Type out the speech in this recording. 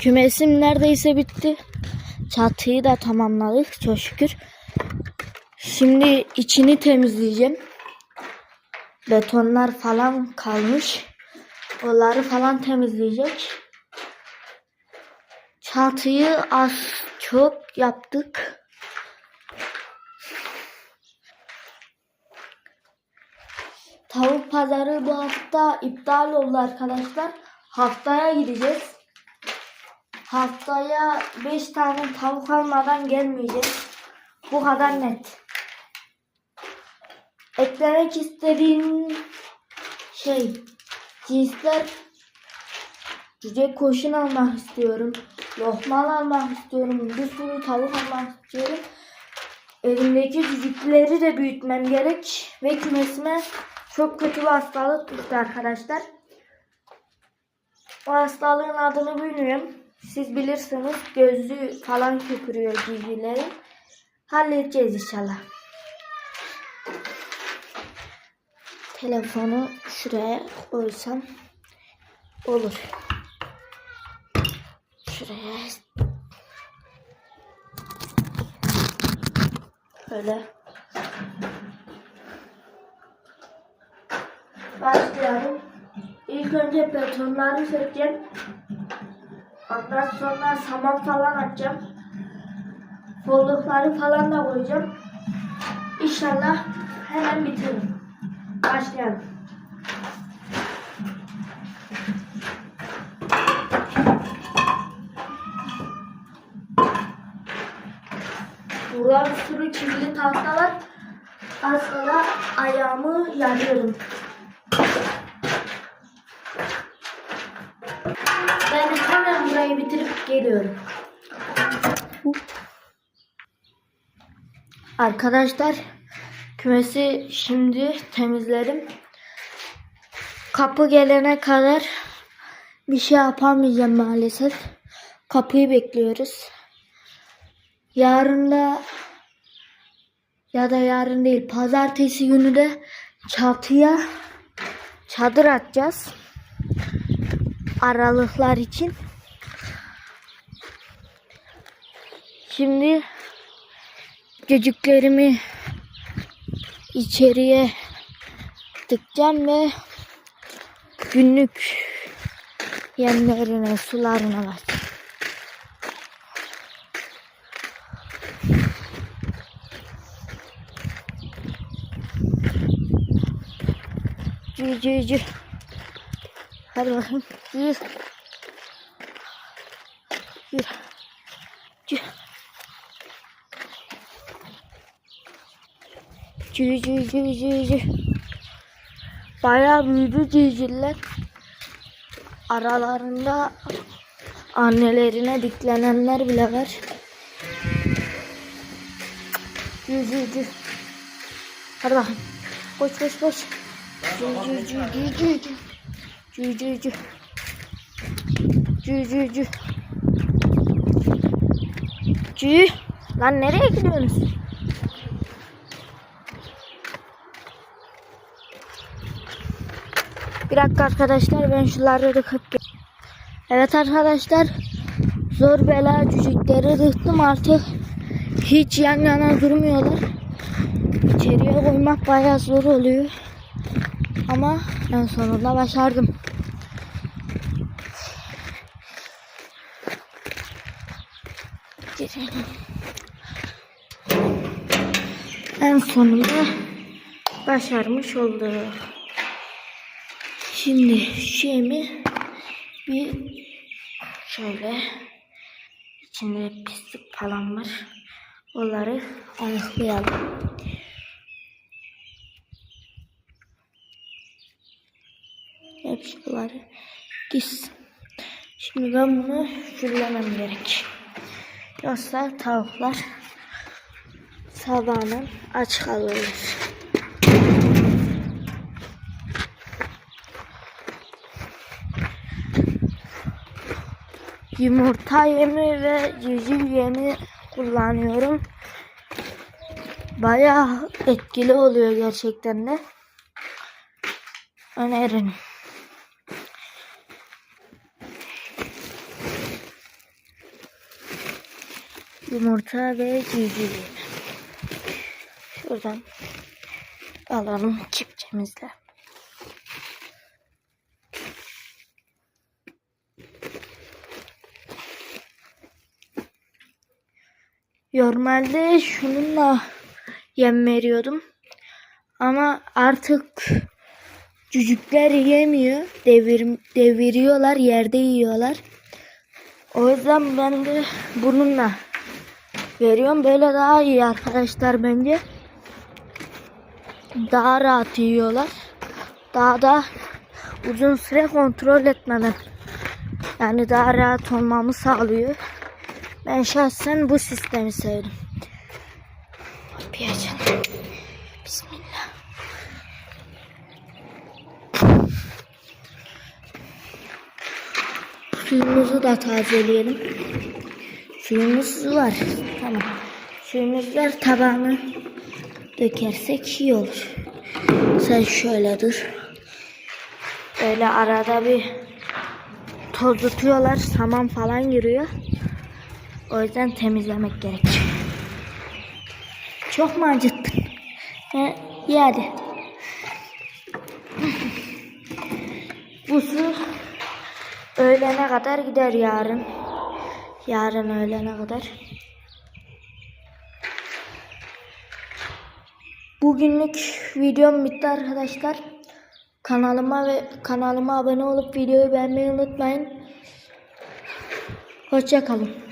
Kümesim neredeyse bitti. Çatıyı da tamamladık çok şükür. Şimdi içini temizleyeceğim. Betonlar falan kalmış. Onları falan temizleyecek. Çatıyı az çok yaptık. Tavuk pazarı bu hafta iptal oldu arkadaşlar. Haftaya gideceğiz. Haftaya 5 tane tavuk almadan gelmeyeceğiz. Bu kadar net. Eklemek istediğim şey cinsler cüce koşun almak istiyorum. Lokmal almak istiyorum. Bir sürü tavuk almak istiyorum. Elimdeki cücükleri de büyütmem gerek. Ve kümesime çok kötü bir hastalık düştü arkadaşlar. O hastalığın adını bilmiyorum. Siz bilirsiniz. Gözü falan köpürüyor civcivleri. Halledeceğiz inşallah. Telefonu şuraya koysam olur. Şuraya böyle başlayalım. İlk önce betonları sökeceğim. Ondan sonra saman falan atacağım. Foldukları falan da koyacağım. İnşallah hemen bitiririm. Başlayalım. Burada bir sürü kirli tahta. Aslında ayağımı yarıyorum. Ben hemen burayı geliyorum. Arkadaşlar kümesi şimdi temizlerim. Kapı gelene kadar bir şey yapamayacağım maalesef. Kapıyı bekliyoruz. Yarın da ya da yarın değil pazartesi günü de çatıya çadır atacağız. Aralıklar için. Şimdi cücüklerimi içeriye tıkacağım ve günlük yemlerine, sularına bakacağım. Cü cü. Hadi bakayım. Yürü. Yürü. Cü cü cü. Bayağı büyüdü cücüller. Aralarında annelerine diklenenler bile var. Cü cü. Hadi bakayım. Koş koş koş. Cü. Cü cü cü. Cü cü cü. Cü. Lan nereye gidiyorsunuz? Bir dakika arkadaşlar ben şunları dıkıp gel- Evet arkadaşlar zor bela cücükleri dıktım artık hiç yan yana durmuyorlar. İçeriye koymak bayağı zor oluyor. Ama en sonunda başardım. Girelim. En sonunda başarmış olduk. Şimdi şeyimi bir şöyle içinde pislik falan var. Onları ayıklayalım. Hep şuraları gitsin. Şimdi ben bunu fırlamam gerek. Yoksa tavuklar sabahına aç kalırlar. Yumurta yemi ve civciv yemi kullanıyorum. Bayağı etkili oluyor gerçekten de. Öneririm. yumurta ve civciv. Şuradan alalım çiftçimizle. Normalde şununla yem veriyordum. Ama artık cücükler yemiyor. Devir, deviriyorlar, yerde yiyorlar. O yüzden ben de bununla veriyorum. Böyle daha iyi arkadaşlar bence. Daha rahat yiyorlar. Daha da uzun süre kontrol etmeden yani daha rahat olmamı sağlıyor. Ben şahsen bu sistemi sevdim. Kapıyı açalım. Bismillah. Suyumuzu da tazeleyelim. Suyumuz var. Tamam. Suyumuz var. Tabağını dökersek iyi olur. Sen şöyle dur. Böyle arada bir toz tutuyorlar. Saman falan giriyor. O yüzden temizlemek gerek. Çok mu acıttın? He, iyi hadi. Bu su öğlene kadar gider yarın. Yarın öğlene kadar. Bugünlük videom bitti arkadaşlar. Kanalıma ve kanalıma abone olup videoyu beğenmeyi unutmayın. Hoşça kalın.